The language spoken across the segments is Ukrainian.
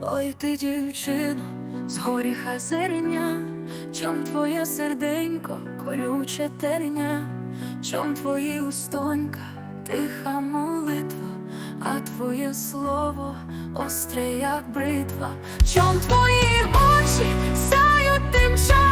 Ой ти, дівчино, з горіха зерня, чом твоє серденько, колюче терня, чом твої устонька, тиха молитва, а твоє слово остре, як бритва, чом твої очі сяють тим чаром,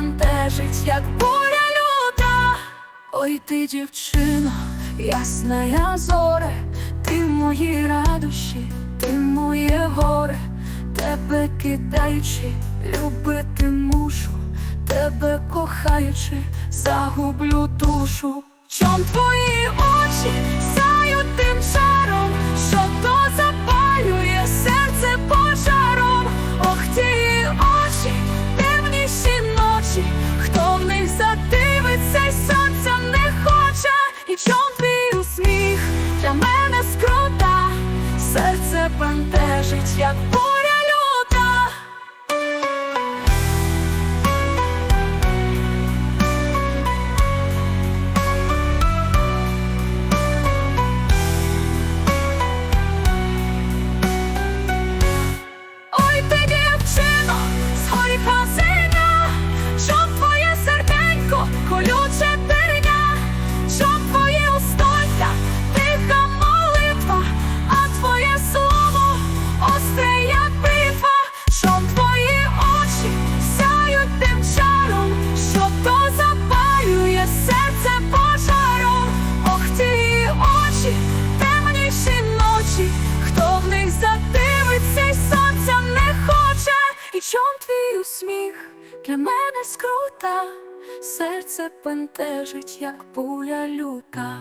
бентежить, як буря люта. Ой ти, дівчино, ясна я зоре, ти мої радощі, ти моє горе, тебе кидаючи, любити мушу, тебе кохаючи, загублю душу. Чом твої бентежить, як чом твій усміх для мене скрута, серце пентежить, як пуля люта.